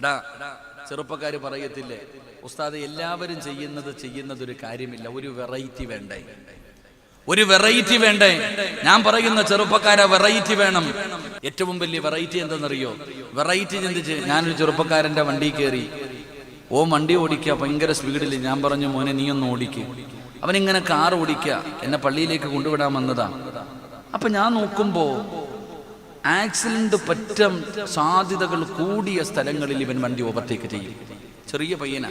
എടാ ചെറുപ്പക്കാർ പറയത്തില്ലേ ഉസ്താദ് എല്ലാവരും ചെയ്യുന്നത് ചെയ്യുന്നത് ഒരു കാര്യമില്ല ഒരു വെറൈറ്റി വേണ്ടേ? ഒരു വെറൈറ്റി വേണ്ടേ? ഞാൻ പറയുന്ന ചെറുപ്പക്കാരെ വെറൈറ്റി വേണം. ഏറ്റവും വലിയ വെറൈറ്റി എന്തെന്നറിയോ? വെറൈറ്റി ചിന്തിച്ച് ഞാനൊരു ചെറുപ്പക്കാരന്റെ വണ്ടി കയറി. ഓ വണ്ടി ഓടിക്കുക ഭയങ്കര സ്പീഡിൽ ഞാൻ പറഞ്ഞു മോനെ നീ ഒന്ന് ഓടിക്കുക അവനിങ്ങനെ കാർ ഓടിക്കുക എന്നെ പള്ളിയിലേക്ക് കൊണ്ടുവിടാൻ വന്നതാ. അപ്പൊ ഞാൻ നോക്കുമ്പോ ആക്സിഡന്റ് പറ്റം സാധ്യതകൾ കൂടിയ സ്ഥലങ്ങളിൽ ഇവൻ വണ്ടി ഓവർടേക്ക് ചെയ്യും. ചെറിയ പയ്യനാ.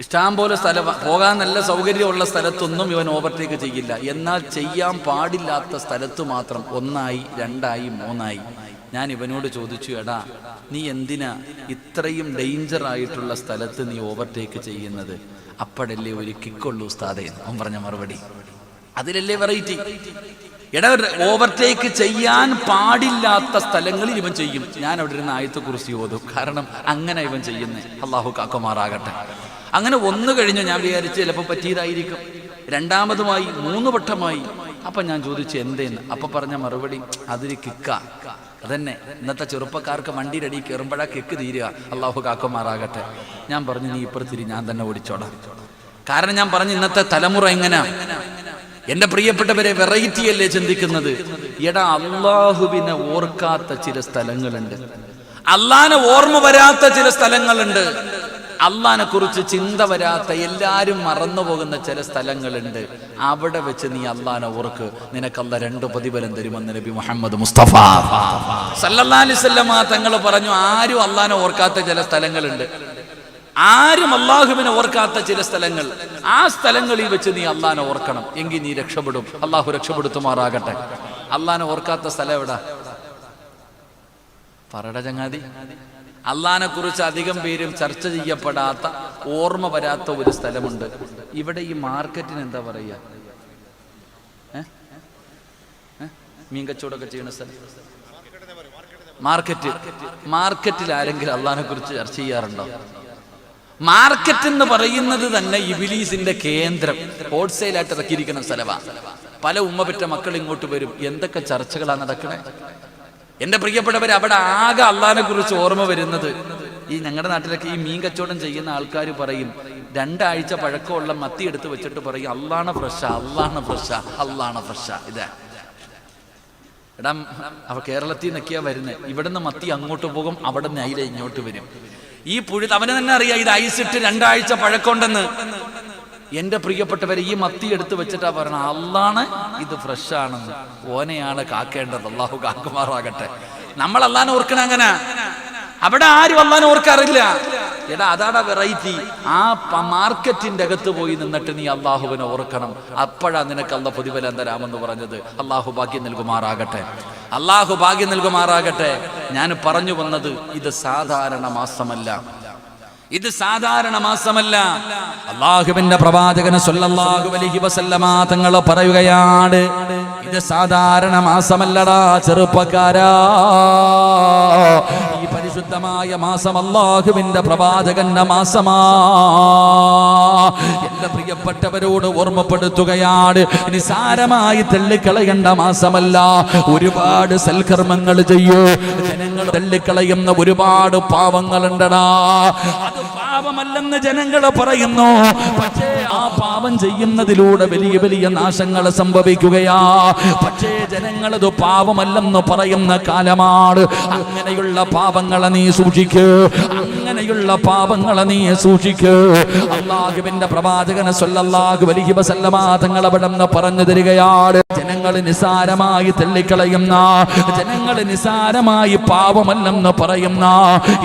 ഇഷ്ടം പോലെ സ്ഥലം പോകാൻ നല്ല സൗകര്യമുള്ള സ്ഥലത്തൊന്നും ഇവൻ ഓവർടേക്ക് ചെയ്യില്ല. എന്നാൽ ചെയ്യാൻ പാടില്ലാത്ത സ്ഥലത്ത് മാത്രം ഒന്നായി രണ്ടായി മൂന്നായി. ഞാൻ ഇവനോട് ചോദിച്ചു എടാ നീ എന്തിനാ ഇത്രയും ഡേഞ്ചർ ആയിട്ടുള്ള സ്ഥലത്ത് നീ ഓവർടേക്ക് ചെയ്യുന്നത്? അപ്പോഴല്ലേ ഒരു കിക്കുള്ളൂ ഉസ്താദേ അവൻ പറഞ്ഞ മറുപടി. അതിലല്ലേ വെറൈറ്റി എടാ ഓവർടേക്ക് ചെയ്യാൻ പാടില്ലാത്ത സ്ഥലങ്ങളിൽ ഇവൻ ചെയ്യും. ഞാൻ അവിടെ ഇരുന്ന് ആയത്തെ കുറിച്ച് ഓതും. കാരണം അങ്ങനെ ഇവൻ ചെയ്യുന്നേ. അള്ളാഹു കാക്കുമാറാകട്ടെ. അങ്ങനെ ഒന്ന് കഴിഞ്ഞ് ഞാൻ വിചാരിച്ച് ചിലപ്പോൾ പറ്റിയതായിരിക്കും. രണ്ടാമതുമായി മൂന്ന് വട്ടമായി. അപ്പൊ ഞാൻ ചോദിച്ചു എന്തേന്ന്? അപ്പൊ പറഞ്ഞ മറുപടി അതൊരു കിക്ക. അതന്നെ. ഇന്നത്തെ ചെറുപ്പക്കാർക്ക് വണ്ടി റെഡി കയറുമ്പോഴാ കിക്ക് തീരുക. അള്ളാഹു കാക്കുമാറാകട്ടെ. ഞാൻ പറഞ്ഞു നീ ഇപ്പുറത്തിരി ഞാൻ തന്നെ ഓടിച്ചോടാം കാരണം ഞാൻ പറഞ്ഞു ഇന്നത്തെ തലമുറ എങ്ങനെയാ എന്റെ പ്രിയപ്പെട്ടവരെ വെറൈറ്റി അല്ലേ ചിന്തിക്കുന്നത്? എടാ അള്ളാഹുവിനെ ഓർക്കാത്ത ചില സ്ഥലങ്ങളുണ്ട്. അള്ളാനെ ഓർമ്മ വരാത്ത ചില സ്ഥലങ്ങളുണ്ട്. അള്ളാനെ കുറിച്ച് ചിന്ത വരാത്ത എല്ലാരും മറന്നു പോകുന്ന ചില സ്ഥലങ്ങളുണ്ട്. അവിടെ വെച്ച് നീ അള്ളാനെ ഓർക്ക്. നിനക്കല്ല രണ്ട് പ്രതിഫലം തരുമെന്ന് നബി മുഹമ്മദ് മുസ്തഫ. സല്ലല്ലാഹു അലൈഹി വസല്ലമ തങ്ങൾ പറഞ്ഞു ആരും അള്ളാനെ ഓർക്കാത്ത ചില സ്ഥലങ്ങളുണ്ട്. ആരും അള്ളാഹുവിനെ ഓർക്കാത്ത ചില സ്ഥലങ്ങൾ. ആ സ്ഥലങ്ങളിൽ വെച്ച് നീ അള്ളഹാനെ ഓർക്കണം. എങ്കിൽ നീ രക്ഷപ്പെടും. അള്ളാഹു രക്ഷപ്പെടുത്തുമാറാകട്ടെ. അള്ളഹാനെ ഓർക്കാത്ത സ്ഥലം എവിടാ? പറട ചങ്ങാതി. അള്ളാനെ കുറിച്ച് അധികം പേരും ചർച്ച ചെയ്യപ്പെടാത്ത ഓർമ്മ വരാത്ത ഒരു സ്ഥലമുണ്ട്. ഇവിടെ ഈ മാർക്കറ്റിന് എന്താ പറയുക? മീൻ കച്ചവടമൊക്കെ ചെയ്യുന്ന സ്ഥലം. മാർക്കറ്റ്. മാർക്കറ്റിൽ ആരെങ്കിലും അള്ളഹാനെ കുറിച്ച് ചർച്ച ചെയ്യാറുണ്ടോ? മാർക്കറ്റ് എന്ന് പറയുന്നത് തന്നെ ഇബിലീസിന്റെ കേന്ദ്രം. ഹോൾസെയിൽ ആയിട്ട് ഇറക്കിയിരിക്കുന്ന സ്ഥലമാണ് പല ഉമ്മ പെറ്റ മക്കൾ ഇങ്ങോട്ട് വരും. എന്തൊക്കെ ചർച്ചകളാണ് നടക്കണേ? എന്റെ പ്രിയപ്പെട്ടവര് അവിടെ ആകെ അള്ളാനെ കുറിച്ച് ഓർമ്മ വരുന്നത് ഈ ഞങ്ങളുടെ നാട്ടിലൊക്കെ ഈ മീൻ കച്ചവടം ചെയ്യുന്ന ആൾക്കാർ പറയും രണ്ടാഴ്ച പഴക്കമുള്ള മത്തി എടുത്ത് വെച്ചിട്ട് പറയും അള്ളാണ് ഫ്രഷ അള്ളാണ് ഫ്രഷ അള്ളാണ് ഫ്രഷ. ഇതാ. എടാ അവ കേരളത്തിൽ നിന്നൊക്കെയാ വരുന്നത് ഇവിടുന്ന് മത്തി അങ്ങോട്ട് പോകും അവിടെ നിന്ന് അയില ഇങ്ങോട്ട് വരും. ഈ പുഴു അവന് തന്നെ അറിയാം. ഇത് ഐസിട്ട് രണ്ടാഴ്ച പഴക്കമുണ്ടെന്ന്. എന്റെ പ്രിയപ്പെട്ടവരെ ഈ മത്തി എടുത്ത് വെച്ചിട്ടാ പറയണ അല്ലാണ് ഇത് ഫ്രഷ് ആണെന്ന് ഓനെയാണ് കാക്കേണ്ടത്. അള്ളാഹു കാക്കുമാറാകട്ടെ. നമ്മൾ അള്ളാനെ ഓർക്കണ അങ്ങനെ. അവിടെ ആരും അള്ളാനെ ഓർക്കാറില്ല എടാ അതാടാ വെറൈറ്റി. ആ മാർക്കറ്റിന്റെ അകത്ത് പോയി നിന്നിട്ട് നീ അള്ളാഹുവിനെ ഓർക്കണം. അപ്പോഴാ നിനക്ക് അള്ള പ്രതിഫലം തരാമെന്ന് പറഞ്ഞത്. അള്ളാഹു ബാക്കി നൽകുമാറാകട്ടെ. അള്ളാഹു ഭാഗ്യം നൽകുമാറാകട്ടെ. ഞാൻ പറഞ്ഞു വന്നത് ഇത് സാധാരണ മാസമല്ല. ഇത് സാധാരണ മാസമല്ല. അള്ളാഹുവിന്റെ പ്രവാചകന് സല്ലല്ലാഹു അലൈഹി വസല്ലമ തങ്ങൾ പറയുകയാണ് ഇത് സാധാരണ മാസമല്ലടാ ചെറുപ്പക്കാരാ. ഈ പരിശുദ്ധമായ മാസം അള്ളാഹുവിന്റെ പ്രവാചകന്റെ മാസമാ. എന്റെ പ്രിയപ്പെട്ടവരോട് ഓർമ്മപ്പെടുത്തുകയാണ് നിസാരമായി തള്ളിക്കളയേണ്ട മാസമല്ല. ഒരുപാട് സൽക്കർമ്മങ്ങൾ ചെയ്യൂ. ജനങ്ങൾ തള്ളിക്കളയുന്ന ഒരുപാട് പാവങ്ങളുണ്ടടാ. അത് പാപമല്ലെന്ന് ജനങ്ങൾ പറയുന്നു. പക്ഷേ ആ പാപം ചെയ്യുന്നതിലൂടെ വലിയ വലിയ നാശങ്ങൾ സംഭവിക്കുകയാ. പക്ഷേ ജനങ്ങൾ അത് പാപമല്ലെന്ന് പറയുന്ന കാലമാണ്. അങ്ങനെയുള്ള പാപങ്ങളെ നീ സൂക്ഷിക്കൂ. അങ്ങനെയുള്ള പാപങ്ങളെ നീ സൂക്ഷിക്കൂ. അള്ളാഹുവിന്റെ പ്രവാചകനെ സല്ലല്ലാഹു അലൈഹി വസല്ലമ തങ്ങൾ അവിടെ നിന്ന് പറഞ്ഞു തരികയാണ്. ജനങ്ങൾ നിസാരമായി തള്ളിക്കളയുന്ന ജനങ്ങൾ നിസാരമായി പാപമല്ലെന്ന് പറയുന്ന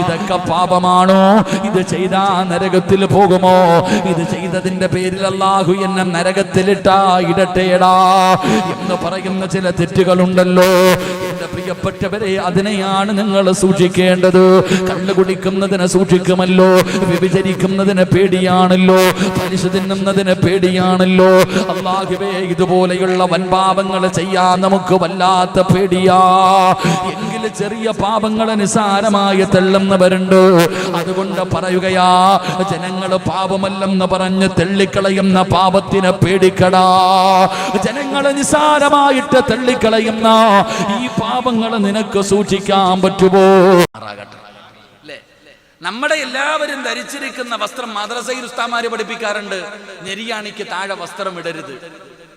ഇതൊക്കെ പാപമാണോ? ഇത് ചെയ്താ നരകത്തിൽ പോകുമോ? ഇത് ചെയ്തതിന്റെ പേരിൽ അല്ലാഹു എന്നെ നരകത്തിലിട്ടാ ഇടട്ടേടാ എന്ന് പറയുന്ന ചില തെറ്റുകളുണ്ടല്ലോ. എന്റെ പ്രിയപ്പെട്ടവരെ അതിനെയാണ് നിങ്ങൾ സൂക്ഷിക്കേണ്ടത്. കള്ളു കുടിക്കുന്നതിനെ സൂക്ഷിക്കുമല്ലോ വ്യഭിചരിക്കുന്നതിന് പേടിയാണല്ലോ പലിശ തിന്നുന്നതിന് പേടിയാണല്ലോ. അള്ളാഹുവേ ഇതുപോലെയുള്ള വൻപാപങ്ങൾ ചെയ്യാൻ നമുക്ക് വല്ലാത്ത പേടിയാ. എങ്കിലും ചെറിയ പാപങ്ങൾ നിസാരമായി തള്ളുന്നവരുണ്ട്. അതുകൊണ്ട് പറയുകയാ ജനങ്ങൾ പാപമല്ലെന്ന് പറഞ്ഞ് തെള്ളിക്കളയുന്ന പാപത്തിനെ പേടിക്കടാ. ജനങ്ങൾ നിസാരമായിട്ട് തെള്ളിക്കളയുന്ന ഈ പാപങ്ങൾ നിനക്ക് സൂക്ഷിക്കാൻ പറ്റുമോ? നമ്മുടെ എല്ലാവരും ധരിച്ചിരിക്കുന്ന വസ്ത്രം മദ്രസയിൽ ഉസ്താമാര് പഠിപ്പിക്കാറുണ്ട് ഞെരിയാണിക്ക് താഴെ വസ്ത്രം ഇടരുത്.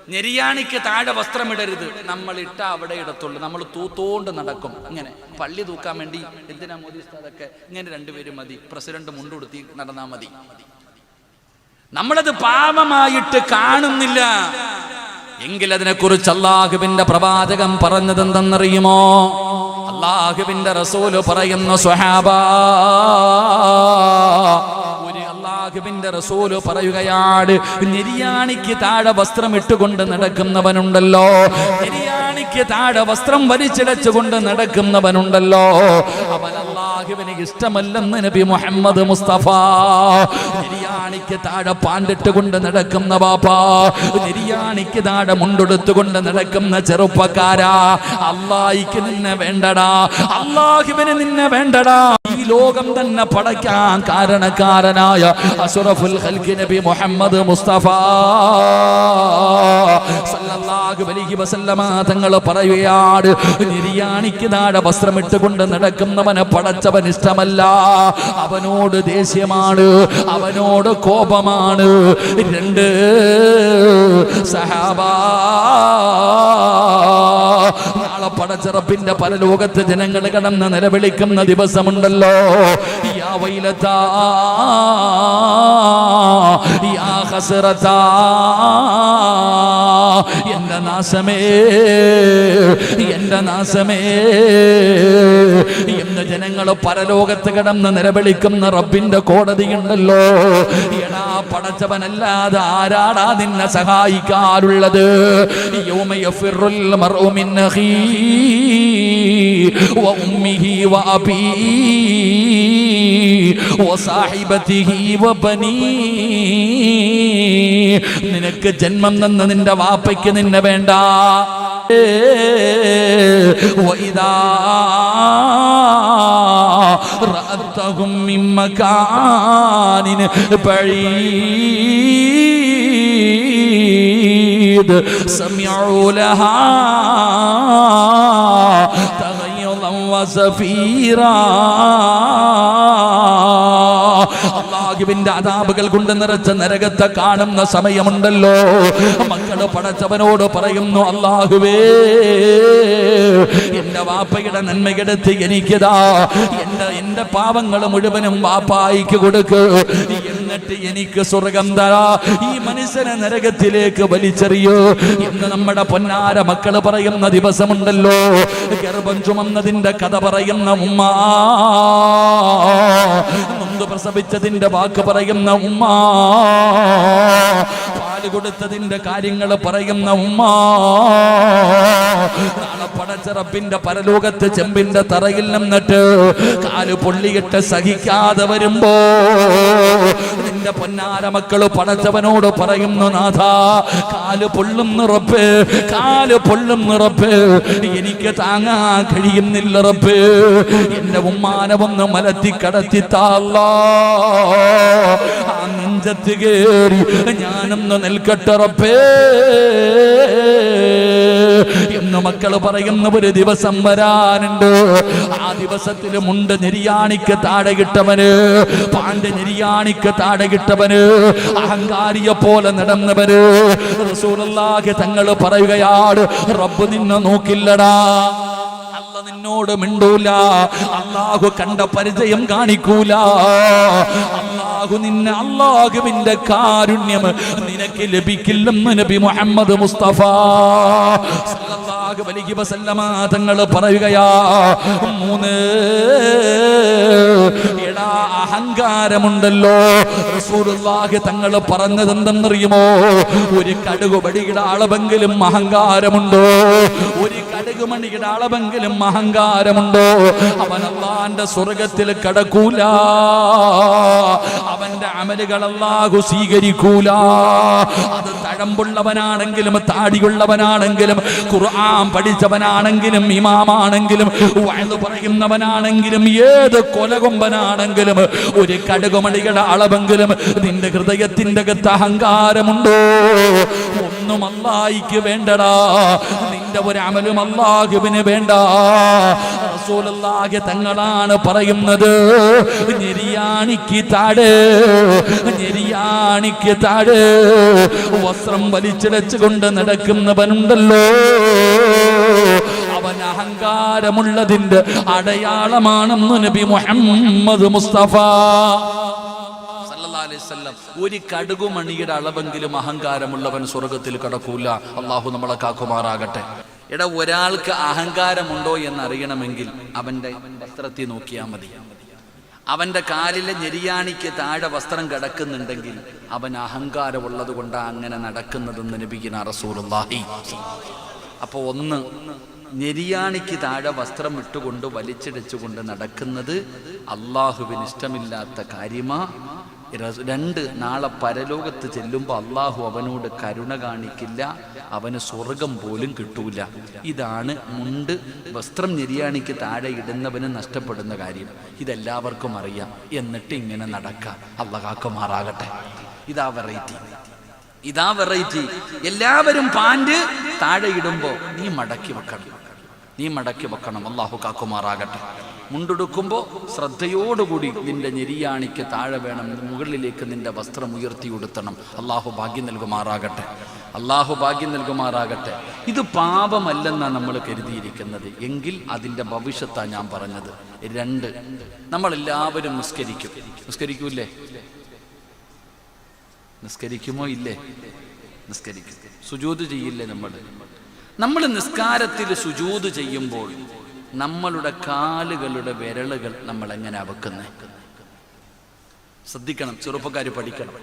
നെരിയാണിക്ക് താഴെ വസ്ത്രമിടരുത്. നമ്മൾ ഇട്ട അവിടെ ഇടത്തുള്ളൂ. നമ്മൾ തൂത്തോണ്ട് നടക്കും. ഇങ്ങനെ. പള്ളി തൂക്കാൻ വേണ്ടി എന്തിനാ മോദി ഉസ്താദൊക്കെ ഇങ്ങനെ രണ്ടുപേരും മതി? പ്രസിഡന്റ് മുണ്ടുകൊടുത്തി നടന്നാ മതി. നമ്മളത് പാപമായിട്ട് കാണുന്നില്ല. എങ്കിൽ അതിനെക്കുറിച്ച് അള്ളാഹുവിന്റെ പ്രവാചകം പറഞ്ഞത് എന്തെന്നറിയുമോ അള്ളാഹുവിന്റെ റസൂൽ പറയുന്ന സ്വഹാബ അള്ളാഹുവിന്റെ റസൂൽ പറയുകയാണ് നിര്യാണിക്ക് താഴെ വസ്ത്രം ഇട്ടുകൊണ്ട് നടക്കുന്നവനുണ്ടല്ലോ. നിര്യാണിക്ക് താഴെ വസ്ത്രം വലിച്ചിടച്ചുകൊണ്ട് നടക്കുന്നവനുണ്ടല്ലോ. അവൻ അള്ളാഹുവിന് ഇഷ്ടമല്ലെന്ന് നബി മുഹമ്മദ് മുസ്തഫ. നിര്യാണിക്ക് താഴെ പാണ്ടിട്ട് കൊണ്ട് നടക്കുന്ന ബാപ്പാ. നിര്യാണിക്ക് താഴെ മുണ്ടെടുത്തുകൊണ്ട് നടക്കുന്ന ചെറുപ്പക്കാരാ. അള്ളാഹിക്ക് നിന്നെ വേണ്ടടാ. അള്ളാഹുവിന് നിന്നെ വേണ്ടടാ. ഈ ലോകം തന്നെ പടയ്ക്കാൻ കാരണക്കാരനായ അസുറഫുൽ ഹൽക്കി നബി മുഹമ്മദ് മുസ്തഫ. തങ്ങൾ പറയുകയാണ് നിര്യാണിക്ക് താഴെ വസ്ത്രമിട്ടുകൊണ്ട് നടക്കുന്നവനെ പടച്ചവൻ ഇഷ്ടമല്ല അവനോട് ദേഷ്യമാണ് അവനോട് കോപമാണ്. രണ്ട് സഹാബാ നാളെ പടച്ചിറപ്പിന്റെ പല ലോകത്ത് ജനങ്ങൾ കടന്ന് നിലവിളിക്കുന്ന ദിവസമുണ്ടല്ലോ. യാ യാ എന്റെ നാശമേ എന്റെ നാശമേ. എന്ന് ജനങ്ങൾ പരലോകത്ത് കിടന്ന് നിലവിളിക്കുന്ന റബ്ബിന്റെ കോടതിയുണ്ടല്ലോ. എടാ പടച്ചവനല്ലാതെ ആരാടാ നിന്നെ സഹായിക്കാറുള്ളത്? യൗമയഫിറുൽ മർഉ മിൻ അഖീ. വഉമ്മിഹി വഅബീ വസാഹിബതിഹി വബനീ നിനക്ക് ജന്മം തന്ന നിന്റെ വാപ്പയ്ക്ക് നിന്നെ വേണ്ട وإذا رأتهم من مكان بعيد سمعوا لها تغيظا وزفيرا അള്ളാഹുവിന്റെ അതാപുകൾ കൊണ്ട് നിറച്ച നരകത്തെ കാണുന്ന സമയമുണ്ടല്ലോ മക്കള് പടച്ചവനോട് പറയുന്നു അള്ളാഹുവേ എന്റെ വാപ്പയുടെ നന്മയെടുത്ത് എനിക്കതാ എന്റെ എന്റെ പാവങ്ങൾ മുഴുവനും വാപ്പായിക്ക് കൊടുക്ക് എന്നിട്ട് എനിക്ക് സ്വർഗം തരാ. ഈ മനുഷ്യനെ നരകത്തിലേക്ക് വലിച്ചെറിയോ എന്ന് നമ്മുടെ പൊന്നാര മക്കൾ പറയുന്ന ദിവസമുണ്ടല്ലോ. ഗർഭം ചുമന്നതിന്റെ കഥ പറയുന്ന ഉമ്മ. നൊന്ത് പ്രസവിച്ചതിന്റെ വാക്ക് പറയുന്ന ഉമ്മ. പാൽ കൊടുത്തതിന്റെ കാര്യങ്ങൾ പറയുന്ന ഉമ്മ. നാളെ പടച്ചിറപ്പിന്റെ പരലോകത്ത് ചെമ്പിന്റെ തറയിൽ നിന്നിട്ട് കാൽ പൊള്ളിയിട്ട് സഹിക്കാതെ വരുമ്പോ നിന്റെ പൊന്നാര മക്കൾ പടച്ചവനോട് പറയുന്നു നാഥ കാൽ പൊള്ളും നിറപ്പ് കാൽ പൊള്ളും നിറപ്പ് എനിക്ക് താങ്ങാൻ കഴിയുന്നില്ല റപ്പ് എന്റെ ഉമ്മാനവൊന്ന് മലത്തി കടത്തി താള ഞാനൊന്ന് നിൽക്കട്ടെ റബ്ബേ. എന്ന് മക്കൾ പറയുന്ന ഒരു ദിവസം വരാനുണ്ട്. ആ ദിവസത്തിലുമുണ്ട് നിര്യാണിക്ക് താഴെ കിട്ടവന് പാണ്ഡ്യ നിര്യാണിക്ക് താഴെ കിട്ടവന് അഹങ്കാരിയെ പോലെ നടന്നവര് റസൂലുള്ളാഹി തങ്ങൾ പറയുകയാണ് റബ്ബ് നിന്നെ നോക്കില്ലടാ. നിന്നോട് മിണ്ടൂല. അള്ളാഹു കണ്ട പരിചയം കാണിക്കൂല. അള്ളാഹു നിന്നെ അള്ളാഹുവിന്റെ കാരുണ്യം നിനക്ക് ലഭിക്കില്ലെന്ന് നബി മുഹമ്മദ് മുസ്തഫ. തങ്ങൾ പറയുകയാ മൂന്ന് അഹങ്കാരമുണ്ടല്ലോ. റസൂലുള്ളാഹി തങ്ങൾ പറഞ്ഞത് എന്തെന്നറിയുമോ ഒരു കടുകുപടിയുടെ അളവെങ്കിലും അഹങ്കാരമുണ്ടോ? ഒരു കടുക് മണിയുടെ അളവെങ്കിലും അഹങ്കാരമുണ്ടോ? അവൻ അള്ളാന്റെ സ്വർഗത്തിൽ കടക്കൂല. അവന്റെ അമലുകൾ അല്ലാഹു സ്വീകരിക്കൂല. അത് തഴമ്പുള്ളവനാണെങ്കിലും താടിയുള്ളവനാണെങ്കിലും ഖുർആൻ പഠിച്ചവനാണെങ്കിലും ഇമാമാണെങ്കിലും വയത് പറയുന്നവനാണെങ്കിലും ഏത് കൊലകൊമ്പനാണെങ്കിലും ഒരു കടുകുമണിയുടെ അളവെങ്കിലും നിന്റെ ഹൃദയത്തിന്റെ അകത്ത് അഹങ്കാരമുണ്ടോ? ഒന്നും അല്ലായിക്ക് വേണ്ടടാ. നിന്റെ ഒരു അമലും അള്ളാഹുവിന് വേണ്ട. റസൂലുള്ളാഹി തങ്ങളാണ് പറയുന്നത് ഞെരിയാണിക്ക് താഴെ ഞെരിയാണിക്ക് താഴെ വസ്ത്രം വലിച്ചിടച്ചുകൊണ്ട് നടക്കുന്നവനുണ്ടല്ലോ. അഹങ്കാരമുള്ളതിന്റെ അടയാളമാണെന്ന് നബി മുഹമ്മദ് മുസ്തഫ. ഒരു കടുകുമണിയുടെ അളവെങ്കിലും അഹങ്കാരമുള്ളവൻ സ്വർഗത്തിൽ കടക്കൂല. അള്ളാഹു നമ്മളെ കാക്കുമാറാകട്ടെ. എടാ ഒരാൾക്ക് അഹങ്കാരമുണ്ടോ എന്ന് അറിയണമെങ്കിൽ അവന്റെ വസ്ത്രത്തിൽ നോക്കിയാൽ മതി. അവന്റെ കാലിലെ ഞെരിയാണിക്ക് താഴെ വസ്ത്രം കിടക്കുന്നുണ്ടെങ്കിൽ അവൻ അഹങ്കാരമുള്ളത് കൊണ്ടാണ് അങ്ങനെ നടക്കുന്നതെന്ന് നബിക്കുന്ന റസൂലുള്ളാഹി. അപ്പൊ ഒന്ന് ഞെരിയാണിക്ക് താഴെ വസ്ത്രം ഇട്ടുകൊണ്ട് വലിച്ചിടച്ചുകൊണ്ട് നടക്കുന്നത് അള്ളാഹുവിന് ഇഷ്ടമില്ലാത്ത കാര്യമാ. രണ്ട് നാളെ പരലോകത്ത് ചെല്ലുമ്പോൾ അള്ളാഹു അവനോട് കരുണ കാണിക്കില്ല അവന് സ്വർഗം പോലും കിട്ടൂല. ഇതാണ് മുണ്ട്. വസ്ത്രം നിര്യാണിക്ക് താഴെ ഇടുന്നവന് നഷ്ടപ്പെടുന്ന കാര്യം. ഇതെല്ലാവർക്കും അറിയാം. എന്നിട്ട് ഇങ്ങനെ നടക്കാം. അള്ളഹാക്കുമാറാകട്ടെ ഇതാ വെറൈറ്റി ഇതാ വെറൈറ്റി. എല്ലാവരും പാന്റ് താഴെ ഇടുമ്പോ നീ മടക്കി വെക്കണം. നീ മടക്കി വെക്കണം. അള്ളാഹു കാക്കുമാറാകട്ടെ. മുണ്ടെടുക്കുമ്പോൾ ശ്രദ്ധയോടുകൂടി നിന്റെ ഞെരിയാണിക്ക് താഴെ വേണം. മുകളിലേക്ക് നിന്റെ വസ്ത്രം ഉയർത്തി ഉടുത്തണം. അള്ളാഹു ഭാഗ്യം നൽകുമാറാകട്ടെ. അള്ളാഹു ഭാഗ്യം നൽകുമാറാകട്ടെ. ഇത് പാപമല്ലെന്നാണ് നമ്മൾ കരുതിയിരിക്കുന്നത്. എങ്കിൽ അതിന്റെ ഭവിഷ്യത്താണ് ഞാൻ പറഞ്ഞത്. രണ്ട് നമ്മളെല്ലാവരും നിസ്കരിക്കും. നിസ്കരിക്കൂലേ നിസ്കരിക്കുമോ ഇല്ലേ? നിസ്കരിക്കും. സുജൂത് ചെയ്യില്ലേ നമ്മൾ നമ്മൾ നിസ്കാരത്തിൽ സുജൂത് ചെയ്യുമ്പോൾ നമ്മളുടെ കാലുകളുടെ വിരളുകൾ നമ്മൾ എങ്ങനെ അവക്കുന്നേ ശ്രദ്ധിക്കണം ചെറുപ്പക്കാർ പഠിക്കണം.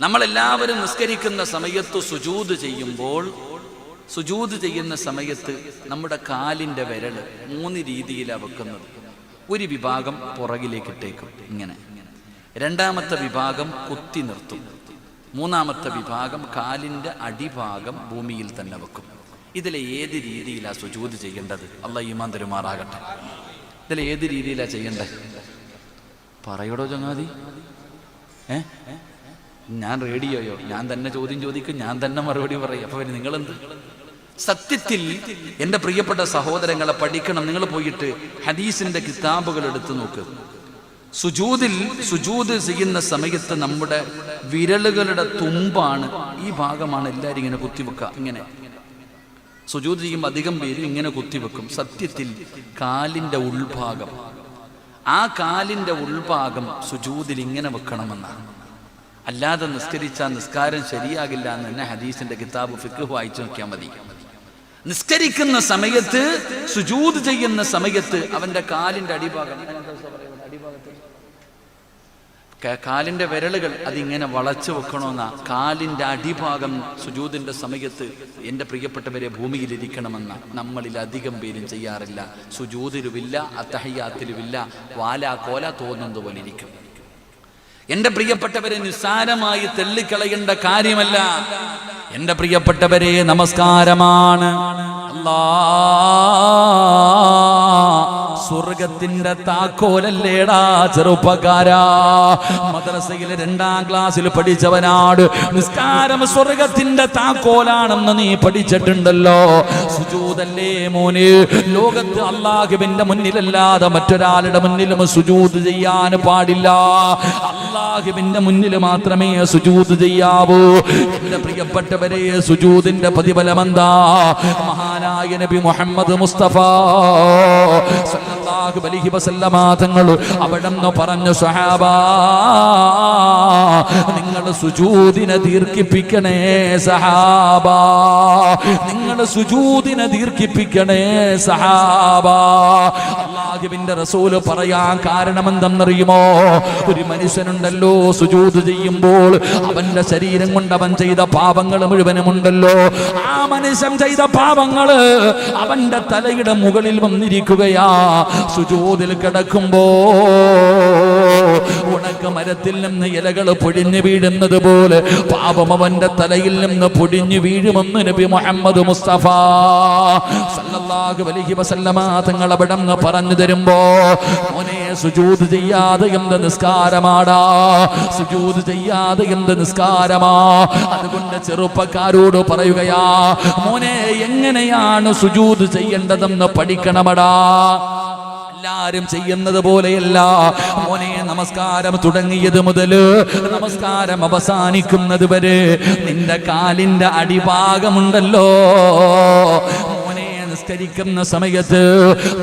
നമ്മളെല്ലാവരും നിസ്കരിക്കുന്ന സമയത്ത് സുജൂത് ചെയ്യുമ്പോൾ സുജൂത് ചെയ്യുന്ന സമയത്ത് നമ്മുടെ കാലിന്റെ വിരൽ മൂന്ന് രീതിയിലാണ് വെക്കുന്നത്. ഒരു വിഭാഗം പുറകിലേക്ക് ഇട്ടേക്കും ഇങ്ങനെ. രണ്ടാമത്തെ വിഭാഗം കുത്തി നിർത്തും. മൂന്നാമത്തെ വിഭാഗം കാലിന്റെ അടിഭാഗം ഭൂമിയിൽ തന്നെ വെക്കും. ഇതിലെ ഏത് രീതിയിലാണ് സുജൂത് ചെയ്യേണ്ടത്? അല്ല ഈമാൻ തരുമാറാകട്ടെ. ഇതിലെ ഏത് രീതിയിലാണ് ചെയ്യേണ്ടത്? പറയടോ ചങ്ങാതി. ഏ? ഞാൻ റേഡിയോയോ? ഞാൻ തന്നെ ചോദ്യം ചോദിക്കും ഞാൻ തന്നെ മറുപടി പറയും. അപ്പൊ പിന്നെ നിങ്ങളെന്ത്? സത്യത്തിൽ എന്റെ പ്രിയപ്പെട്ട സഹോദരങ്ങളെ പഠിക്കണം. നിങ്ങൾ പോയിട്ട് ഹദീസിന്റെ കിതാബുകൾ എടുത്തു നോക്ക്. സുജൂതിൽ സുജൂത് ചെയ്യുന്ന സമയത്ത് നമ്മുടെ വിരലുകളുടെ തുമ്പാണ് ഈ ഭാഗമാണ് എല്ലാവരും ഇങ്ങനെ കുത്തിവെക്കുക. ഇങ്ങനെ. സുജൂത് ചെയ്യുമ്പോൾ അധികം പേര് ഇങ്ങനെ കുത്തിവെക്കും. സത്യത്തിൽ കാലിന്റെ ഉൾഭാഗം. ആ കാലിന്റെ ഉൾഭാഗം സുജൂതിൽ ഇങ്ങനെ വെക്കണമെന്നാണ്. അല്ലാതെ നിസ്കരിച്ചാൽ നിസ്കാരം ശരിയാകില്ല എന്ന് തന്നെ ഹദീസിന്റെ കിതാബ് ഫിക്ക് വായിച്ചു നോക്കിയാൽ മതി. നിസ്കരിക്കുന്ന സമയത്ത് സുജൂത് ചെയ്യുന്ന സമയത്ത് അവന്റെ കാലിന്റെ അടിഭാഗം ക- കാലിന്റെ വിരലുകൾ അതിങ്ങനെ വളച്ചു വെക്കണമെന്ന കാലിന്റെ അടിഭാഗം സുജൂതിന്റെ സമയത്ത് എന്റെ പ്രിയപ്പെട്ടവരെ ഭൂമിയിലിരിക്കണമെന്ന. നമ്മളിൽ അധികം പേരും ചെയ്യാറില്ല. സുജൂതിലുമില്ല അത്തഹയ്യാത്തിലുമില്ല വാല കോല തോന്നുന്നത് പോലെ ഇരിക്കും. എന്റെ പ്രിയപ്പെട്ടവരെ നിസ്സാരമായി തെല്ലിക്കളയേണ്ട കാര്യമല്ല. എന്റെ പ്രിയപ്പെട്ടവരെ നമസ്കാരമാണ്. അല്ലാ സ്വർഗത്തിന്റെ താക്കോലല്ലേടാ? ചെറുപ്പക്കാരാ. മദ്രസയിലെ രണ്ടാം ക്ലാസ്സിൽ പഠിച്ചവനാട്. നിസ്കാരം സ്വർഗത്തിന്റെ താക്കോലാണെന്ന് നീ പഠിച്ചിട്ടുണ്ടല്ലോ. സുജൂതല്ലേ മോന്? ലോകത്ത് അള്ളാഹുവിന്റെ മുന്നിലല്ലാതെ മറ്റൊരാളുടെ മുന്നിലും സുജൂത് ചെയ്യാൻ പാടില്ല. അള്ളാഹുവിന്റെ മുന്നിൽ മാത്രമേ സുജൂത് ചെയ്യാവൂ. എന്റെ പ്രിയപ്പെട്ടവരെ സുജൂതിന്റെ പ്രതിഫലം എന്താ മഹാനായ നബി മുഹമ്മദ് മുസ്തഫ സല്ലല്ലാഹു തങ്ങൾ പറഞ്ഞു സഹാബ നിങ്ങൾ സുജൂദിനെ ദീർഘിപ്പിക്കണേ സഹാബ. നിങ്ങൾ സുജൂദിനെ ദീർഘിപ്പിക്കണേ സഹാബ. അള്ളാഹുവിന്റെ റസൂൽ പറയാൻ കാരണം എന്തെന്നറിയുമോ ഒരു മനുഷ്യനുണ്ടല്ലോ സുജൂത് ചെയ്യുമ്പോൾ അവന്റെ ശരീരം കൊണ്ട് അവൻ ചെയ്ത പാപങ്ങൾ മുഴുവനും ഉണ്ടല്ലോ ആ മനുഷ്യൻ ചെയ്ത പാപങ്ങൾ അവന്റെ തലയുടെ മുകളിൽ വന്നിരിക്കുകയാ. സുജൂതിൽ കിടക്കുമ്പോ ഉണക്ക മരത്തിൽ നിന്ന് ഇലകൾ പൊഴിഞ്ഞു വീഴുന്നത് പോലെ പാപം അവന്റെ തലയിൽ നിന്ന് പൊടിഞ്ഞു വീഴുമെന്ന് നബി മുഹമ്മദ് മുസ്തഫ സല്ലല്ലാഹു അലൈഹി വസല്ലമ തങ്ങൾ അവിടെ പറഞ്ഞു തരുമ്പോ മോനെ സുജൂദ് ചെയ്യാതെ എന്ത് നിസ്കാരമാടാ? സുജൂത് ചെയ്യാതെ എന്ത് നിസ്കാരമാ? അതുകൊണ്ട് ചെറുപ്പക്കാരോട് പറയുകയാ മോനെ എങ്ങനെയാണ് സുജൂത് ചെയ്യേണ്ടതെന്ന് പഠിക്കണമടാ? എല്ലാരും ചെയ്യുന്നത് പോലെയല്ല. മോനെ നമസ്കാരം തുടങ്ങിയത് മുതൽ നമസ്കാരം അവസാനിക്കുന്നത് വരെ നിന്റെ കാലിന്റെ അടിഭാഗമുണ്ടല്ലോ. നിസ്കരിക്കുന്ന സമയത്ത്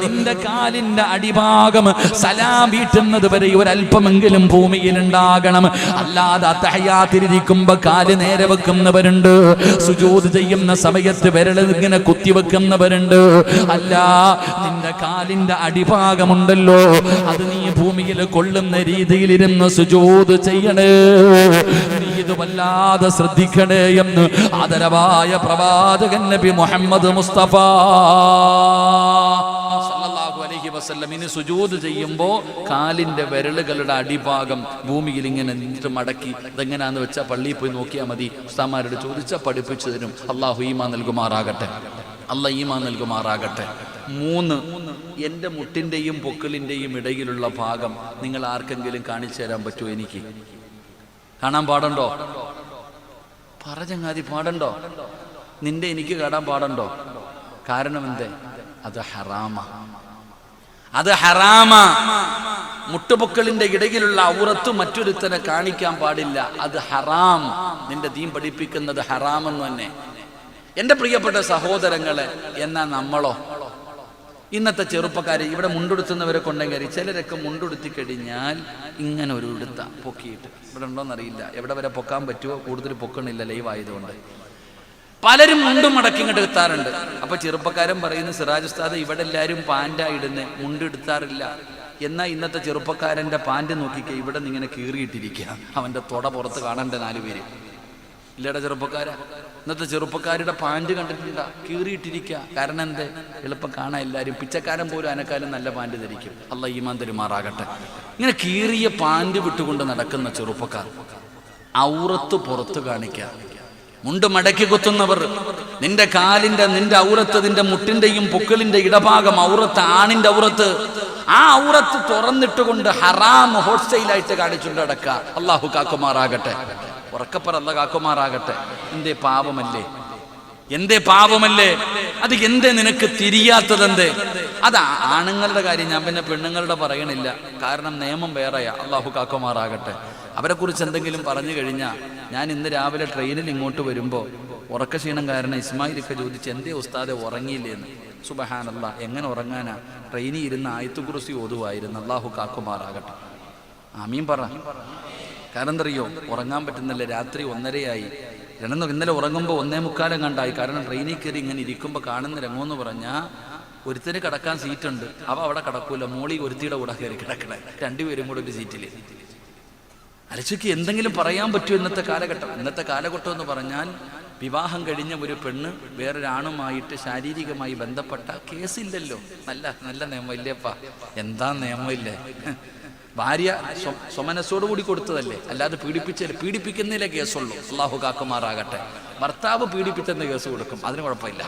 നിന്റെ കാലിന്റെ അടിഭാഗം സലാം വീട്ടുന്നത് വരെ ഒരല്പമെങ്കിലും ഭൂമിയിൽ ഉണ്ടാകണം അല്ലാതെ അത്തഹയാത്തിരിക്കുമ്പോ കാൽ നേരെ വെക്കുന്നവരുണ്ട്. സുജൂത് ചെയ്യുന്ന സമയത്ത് വിരൽ ഇങ്ങനെ കുത്തിവെക്കുന്നവരുണ്ട് അല്ല നിന്റെ കാലിന്റെ അടിഭാഗമുണ്ടല്ലോ. അത് നീ ഭൂമിയിൽ കൊള്ളുന്ന രീതിയിലിരുന്ന് സുജൂത് ചെയ്യണേ. ഇത് ശ്രദ്ധിക്കണേ എന്ന് ആദരവായ പ്രവാചകൻ നബി മുഹമ്മദ് മുസ്തഫ സല്ലല്ലാഹു അലൈഹി വസല്ലം ഇനി സുജൂദ് ചെയ്യുമ്പോൾ കാലിന്റെ വിരലുകളുടെ അടിഭാഗം ഭൂമിയിൽ ഇങ്ങനെ നിന്നിട്ട് മടക്കി ഇതെങ്ങനെയാന്ന് വെച്ചാൽ പള്ളിയിൽ പോയി നോക്കിയാൽ മതി. ഉസ്താമാരോട് ചോദിച്ച പഠിപ്പിച്ചു തരും. അള്ളാഹു ഈമാ നൽകുമാറാകട്ടെ. അല്ല ഈമാ നൽകുമാറാകട്ടെ. മൂന്ന് എന്റെ മുട്ടിന്റെയും പൊക്കിളിന്റെയും ഇടയിലുള്ള ഭാഗം നിങ്ങൾ ആർക്കെങ്കിലും കാണിച്ചു തരാൻ പറ്റുമോ എനിക്ക്? കാണാൻ പാടണ്ടോ? ചങ്ങാതി പാടുണ്ടോ? നിന്റെ എനിക്ക് കാണാൻ പാടുണ്ടോ? കാരണം എന്തേ? അത് ഹറാമ. അത് ഹറാമ. മുട്ടുപൊക്കളിന്റെ ഇടയിലുള്ള ഔറത്ത് മറ്റൊരുത്തനെ കാണിക്കാൻ പാടില്ല. അത് ഹറാം. നിന്റെ ദീൻ പഠിപ്പിക്കുന്നത് ഹറാമെന്ന് തന്നെ. എന്റെ പ്രിയപ്പെട്ട സഹോദരങ്ങളെ എന്നാ നമ്മളോ? ഇന്നത്തെ ചെറുപ്പക്കാർ ഇവിടെ മുണ്ടുടുത്തുന്നവരെ കൊണ്ടെങ്കിൽ ചിലരൊക്കെ മുണ്ടുടുത്തി കഴിഞ്ഞാൽ ഇങ്ങനെ ഒരു ഉടുത്ത പൊക്കിയിട്ട്. ഇവിടെ ഉണ്ടോന്നറിയില്ല എവിടെ വരെ പൊക്കാൻ പറ്റുമോ? കൂടുതൽ പൊക്കണില്ല ലൈവ് ആയതുകൊണ്ട്. പലരും മുണ്ടും മടക്കി ഇങ്ങോട്ട് എത്താറുണ്ട് അപ്പൊ ചെറുപ്പക്കാരൻ പറയുന്ന സിറാജ് ഉസ്താദ് ഇവിടെ എല്ലാവരും പാന്റാ ഇടുന്നേ. മുണ്ടെടുത്താറില്ല എന്നാ ഇന്നത്തെ ചെറുപ്പക്കാരന്റെ പാന്റ് നോക്കിക്കേ ഇവിടെ നിന്ന് ഇങ്ങനെ കീറിയിട്ടിരിക്കുക. അവന്റെ തൊട പുറത്ത് കാണണ്ട നാല് പേര്. ഇല്ലടാ ചെറുപ്പക്കാര. ഇന്നത്തെ ചെറുപ്പക്കാരുടെ പാന്റ് കണ്ടിട്ടുണ്ട കീറിയിട്ടിരിക്കുക കാരണം എന്തേ? എളുപ്പം കാണാൻ എല്ലാവരും പിച്ചക്കാരൻ പോലും അനക്കാലം നല്ല പാന്റ് ധരിക്കും. അല്ല ഈമാൻ തെരുമാറാകട്ടെ. ഇങ്ങനെ കീറിയ പാന്റ് വിട്ടുകൊണ്ട് നടക്കുന്ന ചെറുപ്പക്കാർ ഔറത്ത് പുറത്ത് കാണിക്കുക മുണ്ട് മടക്കി കുത്തുന്നവർ നിന്റെ കാലിന്റെ നിന്റെ ഔറത്ത് നിന്റെ മുട്ടിന്റെയും പൊക്കിളിന്റെ ഇടഭാഗം ഔറത്ത് ആണിന്റെ ഔറത്ത് ആ ഔറത്ത് തുറന്നിട്ടുകൊണ്ട് ഹറാം ഹോസ്റ്റൈലായിട്ട് കാണിച്ചുകൊണ്ട് നടക്കുക അള്ളാഹു കാക്കുമാറാകട്ടെ. ഉറക്കപ്പറ അല്ല കാക്കുമാറാകട്ടെ. എന്തേ പാപമല്ലേ? എന്തേ പാപമല്ലേ? അത് എന്തേ നിനക്ക് തിരിയാത്തതെന്തേ? അത് ആണുങ്ങളുടെ കാര്യം ഞാൻ പിന്നെ പെണ്ണുങ്ങളുടെ പറയണില്ല. കാരണം നിയമം വേറെയാ. അള്ളാഹു കാക്കുമാറാകട്ടെ. അവരെ കുറിച്ച് എന്തെങ്കിലും പറഞ്ഞു കഴിഞ്ഞാൽ ഞാൻ ഇന്ന് രാവിലെ ട്രെയിനിൽ ഇങ്ങോട്ട് വരുമ്പോൾ ഉറക്കക്ഷീണം കാരണം ഇസ്മായിലൊക്കെ ചോദിച്ച് എന്തേ ഉസ്താദെ ഉറങ്ങിയില്ലേന്ന്. സുബഹാനല്ല എങ്ങനെ ഉറങ്ങാനാ? ട്രെയിനിൽ ഇരുന്ന് ആയത്തുകുറിച്ച് ഓതുവായിരുന്നു. അള്ളാഹു കാക്കുമാറാകട്ടെ. ആമീൻ പറ. കാരണം എന്തറിയോ ഉറങ്ങാൻ പറ്റുന്നില്ല. രാത്രി ഒന്നരയായി. രണ്ടെന്ന് ഇന്നലെ ഉറങ്ങുമ്പോൾ ഒന്നേ മുക്കാലം കണ്ടായി. കാരണം ട്രെയിനിൽ കയറി ഇങ്ങനെ ഇരിക്കുമ്പോൾ കാണുന്ന രംഗമെന്ന് പറഞ്ഞാൽ ഒരുത്തിന് കിടക്കാൻ സീറ്റ് ഉണ്ട് അവ അവിടെ കിടക്കൂല. മോളി ഒരുത്തിയുടെ കൂടെ കയറി കിടക്കണേ. രണ്ടുപേരും കൂടെ ഒരു സീറ്റിൽ അലച്ചയ്ക്ക് എന്തെങ്കിലും പറയാൻ പറ്റുമോ ഇന്നത്തെ കാലഘട്ടം? ഇന്നത്തെ കാലഘട്ടം എന്ന് പറഞ്ഞാൽ വിവാഹം കഴിഞ്ഞ ഒരു പെണ്ണ് വേറൊരാണുമായിട്ട് ശാരീരികമായി ബന്ധപ്പെട്ട കേസില്ലല്ലോ. നല്ല നല്ല നിയമം ഇല്ലേപ്പാ എന്താ നിയമമില്ലേ? ഭാര്യ സ്വമനസ്സോടുകൂടി സ്വമനസ്സോടു കൂടി കൊടുത്തതല്ലേ? അല്ലാതെ പീഡിപ്പിച്ചല്ലേ പീഡിപ്പിക്കുന്നതിലെ കേസുള്ളൂ. അള്ളാഹു കാക്കുമാറാകട്ടെ. ഭർത്താവ് പീഡിപ്പിച്ചെന്ന് കേസ് കൊടുക്കും. അതിന് കുഴപ്പമില്ല.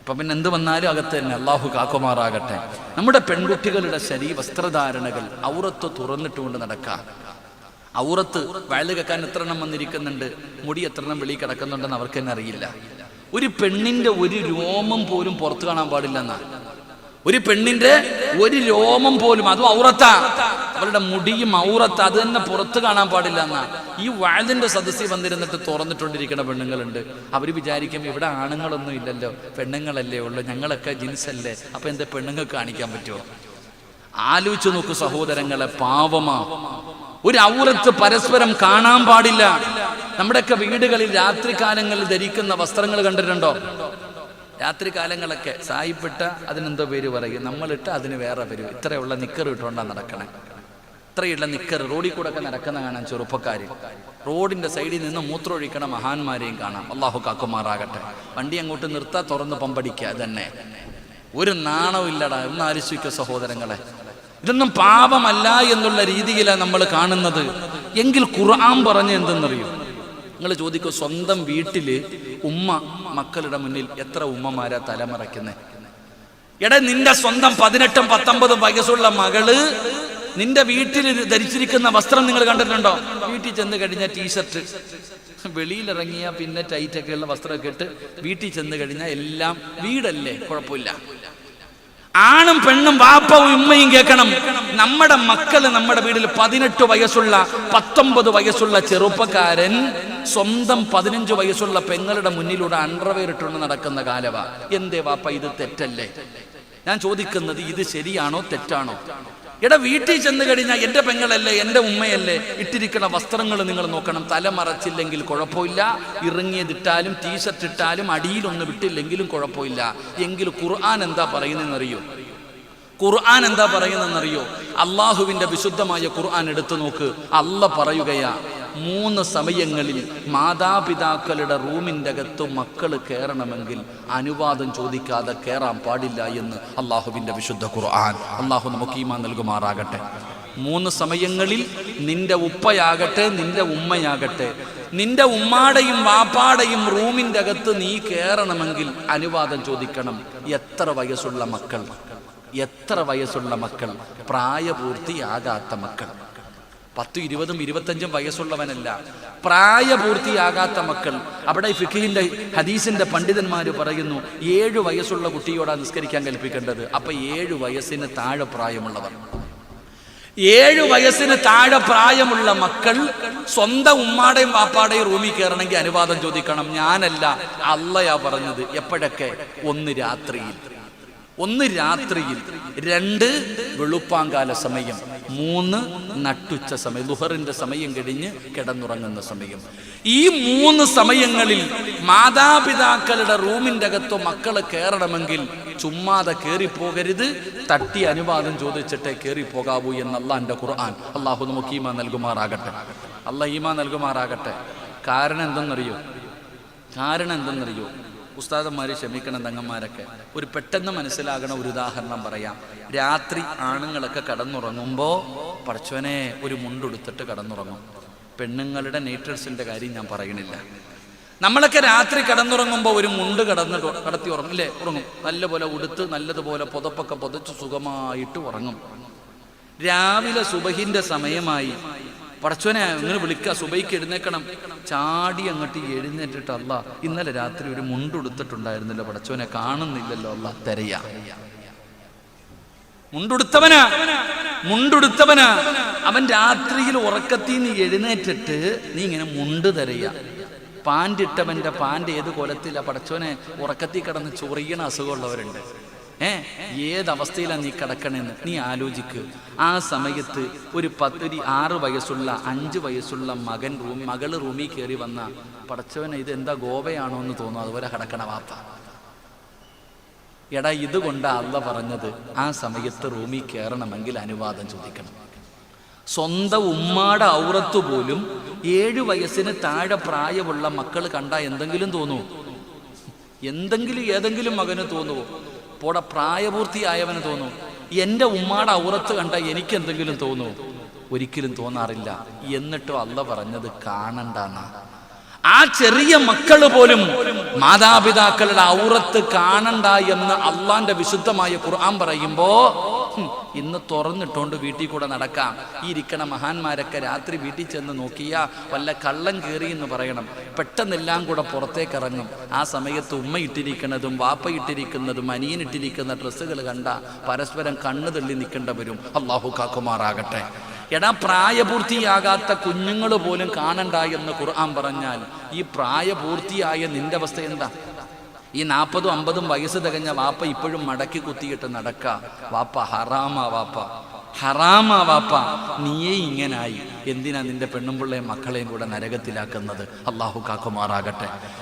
ഇപ്പൊ പിന്നെ എന്ത് വന്നാലും അകത്ത് തന്നെ അള്ളാഹു കാക്കുമാറാകട്ടെ. നമ്മുടെ പെൺകുട്ടികളുടെ ശരീര വസ്ത്രധാരണകൾ ഔറത്ത് തുറന്നിട്ടുകൊണ്ട് നടക്കാം. ഔറത്ത് വയൽ കേൾക്കാൻ എത്ര എണ്ണം വന്നിരിക്കുന്നുണ്ട്? മുടി എത്ര എണ്ണം വെളിയിൽ കിടക്കുന്നുണ്ടെന്ന് അവർക്ക് തന്നെ അറിയില്ല. ഒരു പെണ്ണിന്റെ ഒരു രോമം പോലും പുറത്തു കാണാൻ പാടില്ലെന്നാ. ഒരു പെണ്ണിന്റെ ഒരു രോമം പോലും അതും ഔറത്താ. അവരുടെ മുടിയും ഔറത്ത് അത് തന്നെ പുറത്ത് കാണാൻ പാടില്ല എന്നാ. ഈ വയലിന്റെ സദസ്സിൽ വന്നിരുന്നിട്ട് തുറന്നിട്ടുണ്ടിരിക്കുന്ന പെണ്ണുങ്ങളുണ്ട്. അവർ വിചാരിക്കും ഇവിടെ ആണുങ്ങളൊന്നും ഇല്ലല്ലോ പെണ്ണുങ്ങളല്ലേ ഉള്ളൂ ഞങ്ങളൊക്കെ ജിൻസല്ലേ അപ്പൊ എന്താ പെണ്ണുങ്ങൾക്ക് കാണിക്കാൻ പറ്റുമോ ആലോചിച്ചു നോക്കൂ സഹോദരങ്ങളെ പാവമാ. ഒരു ഔറത്ത് പരസ്പരം കാണാൻ പാടില്ല. നമ്മുടെയൊക്കെ വീടുകളിൽ രാത്രി കാലങ്ങളിൽ ധരിക്കുന്ന വസ്ത്രങ്ങൾ കണ്ടിട്ടുണ്ടോ? രാത്രി കാലങ്ങളൊക്കെ സായിപ്പിട്ട അതിനെന്തോ പേര് പറയും. നമ്മളിട്ട് അതിന് വേറെ പേര്. ഇത്രയുള്ള നിക്കർ ഇട്ടുകൊണ്ടാ നടക്കണേ. ഇത്രയുള്ള നിക്കർ റോഡിൽ കൂടെ ഒക്കെ നടക്കുന്ന കാണാൻ ചെറുപ്പക്കാർ റോഡിന്റെ സൈഡിൽ നിന്ന് മൂത്രമൊഴിക്കണ മഹാന്മാരെയും കാണാം. അള്ളാഹു കാക്കുമാറാകട്ടെ. വണ്ടി അങ്ങോട്ട് നിർത്താ തുറന്ന് പമ്പടിക്കുക തന്നെ ഒരു നാണവും ഇല്ലടാ. ഒന്ന് ആലോചിക്കുക സഹോദരങ്ങളെ. ഇതൊന്നും പാപമല്ല എന്നുള്ള രീതിയിലാണ് നമ്മൾ കാണുന്നത്. എങ്കിൽ ഖുർആൻ പറഞ്ഞ എന്തെന്നറിയോ? നിങ്ങൾ ചോദിക്കും സ്വന്തം വീട്ടിൽ ഉമ്മ മക്കളുടെ മുന്നിൽ എത്ര ഉമ്മമാരാ തലമറയ്ക്കുന്നത് എടാ നിന്റെ സ്വന്തം പതിനെട്ടും പത്തൊമ്പതും വയസ്സുള്ള മകൾ നിന്റെ വീട്ടിൽ ധരിച്ചിരിക്കുന്ന വസ്ത്രം നിങ്ങൾ കണ്ടിട്ടുണ്ടോ? വീട്ടിൽ ചെന്ന് കഴിഞ്ഞ ടീഷർട്ട് വെളിയിലിറങ്ങിയ പിന്നെ ടൈറ്റൊക്കെയുള്ള വസ്ത്രമൊക്കെ ഇട്ട് വീട്ടിൽ ചെന്ന് കഴിഞ്ഞാൽ എല്ലാം വീടല്ലേ? കുഴപ്പമില്ല. ആണും പെണ്ണും വാപ്പവും ഉമ്മയും കേൾക്കണം. നമ്മുടെ മക്കൾ നമ്മുടെ വീട്ടിൽ പതിനെട്ട് വയസ്സുള്ള പത്തൊമ്പത് വയസ്സുള്ള ചെറുപ്പക്കാരൻ സ്വന്തം പതിനഞ്ച് വയസ്സുള്ള പെങ്ങളുടെ മുന്നിലൂടെ അണ്ടർവെയർ ഇട്ടുകൊണ്ട് നടക്കുന്ന കാലവാ. എന്തേ വാപ്പ ഇത് തെറ്റല്ലേ? ഞാൻ ചോദിക്കുന്നത് ഇത് ശരിയാണോ തെറ്റാണോ? എടാ വീട്ടിൽ ചെന്ന് കഴിഞ്ഞാൽ എന്റെ പെങ്ങളല്ലേ എന്റെ ഉമ്മയല്ലേ? ഇട്ടിരിക്കുന്ന വസ്ത്രങ്ങൾ നിങ്ങൾ നോക്കണം. തല മറച്ചില്ലെങ്കിൽ കുഴപ്പമില്ല. ഇറങ്ങിയതിട്ടാലും ടീഷർട്ട് ഇട്ടാലും അടിയിലൊന്ന് വിട്ടില്ലെങ്കിലും കുഴപ്പമില്ല. എങ്കിൽ ഖുർആൻ എന്താ പറയുന്നതെന്നറിയോ? ഖുർആൻ എന്താ പറയുന്നതെന്നറിയോ? അള്ളാഹുവിന്റെ വിശുദ്ധമായ ഖുർആൻ എടുത്തു നോക്ക്. അല്ല പറയുകയാ മൂന്ന് സമയങ്ങളിൽ മാതാപിതാക്കളുടെ റൂമിന്റെ അകത്ത് മക്കൾ കയറണമെങ്കിൽ അനുവാദം ചോദിക്കാതെ കയറാൻ പാടില്ല എന്ന് അള്ളാഹുവിന്റെ വിശുദ്ധ ഖുർആൻ. അള്ളാഹു നമുക്ക് ഈമാ നൽകുമാറാകട്ടെ. മൂന്ന് സമയങ്ങളിൽ നിന്റെ ഉപ്പയാകട്ടെ നിന്റെ ഉമ്മയാകട്ടെ. നിന്റെ ഉമ്മാടെയും വാപ്പാടെയും റൂമിന്റെ അകത്ത് നീ കയറണമെങ്കിൽ അനുവാദം ചോദിക്കണം. എത്ര വയസ്സുള്ള മക്കൾ? എത്ര വയസ്സുള്ള മക്കൾ? പ്രായപൂർത്തിയാകാത്ത മക്കൾ. പത്തും ഇരുപതും ഇരുപത്തഞ്ചും വയസ്സുള്ളവനല്ല. പ്രായപൂർത്തിയാകാത്ത മക്കൾ. അവിടെ ഫിഖിന്റെ ഹദീസിന്റെ പണ്ഡിതന്മാർ പറയുന്നു ഏഴു വയസ്സുള്ള കുട്ടിയോടാണ് നിസ്കരിക്കാൻ കൽപ്പിക്കേണ്ടത്. അപ്പൊ ഏഴു വയസ്സിന് താഴെ പ്രായമുള്ളവർ. ഏഴു വയസ്സിന് താഴെ പ്രായമുള്ള മക്കൾ സ്വന്തം ഉമ്മാടെയും വാപ്പാടെയും റൂമിൽ കയറണമെങ്കിൽ അനുവാദം ചോദിക്കണം. ഞാനല്ല അല്ലയാ പറഞ്ഞത്. എപ്പോഴൊക്കെ? ഒന്ന് രാത്രിയിൽ. ഒന്ന് രാത്രിയിൽ രണ്ട് വെളുപ്പാങ്കാല സമയം മൂന്ന് നട്ടുച്ച സമയം ദുഹറിന്റെ സമയം കഴിഞ്ഞ് കിടന്നുറങ്ങുന്ന സമയം. ഈ മൂന്ന് സമയങ്ങളിൽ മാതാപിതാക്കളുടെ റൂമിന്റെ അകത്തോ മക്കൾ കയറണമെങ്കിൽ ചുമ്മാതെ കയറിപ്പോകരുത് തട്ടി അനുവാദം ചോദിച്ചിട്ടേ കയറിപ്പോകാവൂ എന്ന് അള്ളാന്റെ ഖുർആൻ. അള്ളാഹു നമുക്ക് ഈമ നൽകുമാറാകട്ടെ. അല്ല ഈമ നൽകുമാറാകട്ടെ. കാരണം എന്തെന്നറിയോ? കാരണം എന്തെന്നറിയോ? ഉസ്താദന്മാർ ക്ഷമിക്കണം തങ്ങന്മാരൊക്കെ ഒരു പെട്ടെന്ന് മനസ്സിലാകണ ഒരു ഉദാഹരണം പറയാം. രാത്രി ആണുങ്ങളൊക്കെ കടന്നുറങ്ങുമ്പോൾ പടച്ചവനെ ഒരു മുണ്ടെടുത്തിട്ട് കടന്നുറങ്ങും. പെണ്ണുങ്ങളുടെ നേറ്റേഴ്സിന്റെ കാര്യം ഞാൻ പറയണില്ല. നമ്മളൊക്കെ രാത്രി കടന്നുറങ്ങുമ്പോൾ ഒരു മുണ്ട് കടന്ന് കടത്തി ഉറങ്ങും. അല്ലേ ഉറങ്ങും. നല്ലപോലെ ഉടുത്ത് നല്ലതുപോലെ പുതപ്പൊക്കെ പുതച്ച് സുഖമായിട്ട് ഉറങ്ങും. രാവിലെ സുബഹിന്റെ സമയമായി പടച്ചോനെ ഇങ്ങനെ വിളിക്കുക സുബൈക്ക് എഴുന്നേക്കണം. ചാടി അങ്ങോട്ട് എഴുന്നേറ്റിട്ട് ഇന്നലെ രാത്രി ഒരു മുണ്ടുടുത്തിട്ടുണ്ടായിരുന്നല്ലോ പടച്ചോനെ കാണുന്നില്ലല്ലോ അല്ല തെരയാ. മുണ്ടുടുത്തവനാ മുണ്ടുടുത്തവനാ. അവൻ രാത്രിയിൽ ഉറക്കത്തിൽ നിന്ന് എഴുന്നേറ്റിട്ട് നീ ഇങ്ങനെ മുണ്ട് തരയ. പാന്റ് ഇട്ടവന്റെ ഏത് കൊലത്തില്ല പടച്ചോനെ ഉറക്കത്തിൽ കിടന്ന് ചൊറിയണ അസുഖമുള്ളവരുണ്ട്. ഏ ഏതവസ്ഥയിലാണ് നീ കിടക്കണെന്ന് നീ ആലോചിക്ക്. ആ സമയത്ത് ഒരു പത്ത് ഒരു ആറ് വയസ്സുള്ള അഞ്ച് വയസ്സുള്ള മകൻ റൂം മകൾ റൂമിൽ കയറി വന്ന പടച്ചവനെ ഇത് എന്താ ഗോവയാണോ എന്ന് തോന്നുന്നു. അതുപോലെ കിടക്കണ വാപ്പ. എടാ ഇതുകൊണ്ട് അല്ല പറഞ്ഞത് ആ സമയത്ത് റൂമിൽ കയറണമെങ്കിൽ അനുവാദം ചോദിക്കണം. സ്വന്തം ഉമ്മാടെ ഔറത്ത് പോലും ഏഴു വയസ്സിന് താഴെ പ്രായമുള്ള മക്കൾ കണ്ട എന്തെങ്കിലും തോന്നുമോ എന്തെങ്കിലും ഏതെങ്കിലും മകന് തോന്നുമോ പോടെ പ്രായപൂർത്തിയായവന് തോന്നും. എന്റെ ഉമ്മാടെ ഔറത്ത് കണ്ട എനിക്ക് എന്തെങ്കിലും തോന്നുമോ ഒരിക്കലും തോന്നാറില്ല. എന്നിട്ടും അല്ല പറഞ്ഞത് കാണണ്ടെന്നാ. ആ ചെറിയ മക്കൾ പോലും മാതാപിതാക്കളുടെ ഔറത്ത് കാണണ്ട എന്ന് അള്ളാന്റെ വിശുദ്ധമായ ഖുർആൻ പറയുമ്പോ ഇന്ന് തുറന്നിട്ടുകൊണ്ട് വീട്ടിൽ കൂടെ നടക്കാം. ഈ ഇരിക്കണ മഹാന്മാരൊക്കെ രാത്രി വീട്ടിൽ ചെന്ന് നോക്കിയാ വല്ല കള്ളം കയറി എന്ന് പറയണം. പെട്ടെന്നെല്ലാം കൂടെ പുറത്തേക്ക് ഇറങ്ങും ആ സമയത്ത് ഉമ്മ ഇട്ടിരിക്കുന്നതും വാപ്പ ഇട്ടിരിക്കുന്നതും അനിയൻ ഇട്ടിരിക്കുന്ന ഡ്രസ്സുകൾ കണ്ട പരസ്പരം കണ്ണു തള്ളി നിൽക്കേണ്ടവരും അള്ളാഹു കാക്കുമാറാകട്ടെ. എടാ പ്രായപൂർത്തിയാകാത്ത കുഞ്ഞുങ്ങൾ പോലും കാണണ്ട എന്ന് ഖുർആൻ പറഞ്ഞാൽ ഈ പ്രായപൂർത്തിയായ നിന്റെ അവസ്ഥ എന്താ? ഈ നാൽപ്പതും അമ്പതും വയസ്സ് തികഞ്ഞ വാപ്പ ഇപ്പോഴും മടക്കി കുത്തിയിട്ട് നടക്ക. വാപ്പ ഹറാമാ വാപ്പ. ഹറാമാ വാപ്പ. നീയേ ഇങ്ങനായി. എന്തിനാ നിന്റെ പെണ്ണുമ്പിള്ളയും മക്കളെയും കൂടെ നരകത്തിലാക്കുന്നത്? അള്ളാഹു കാക്കുമാറാകട്ടെ.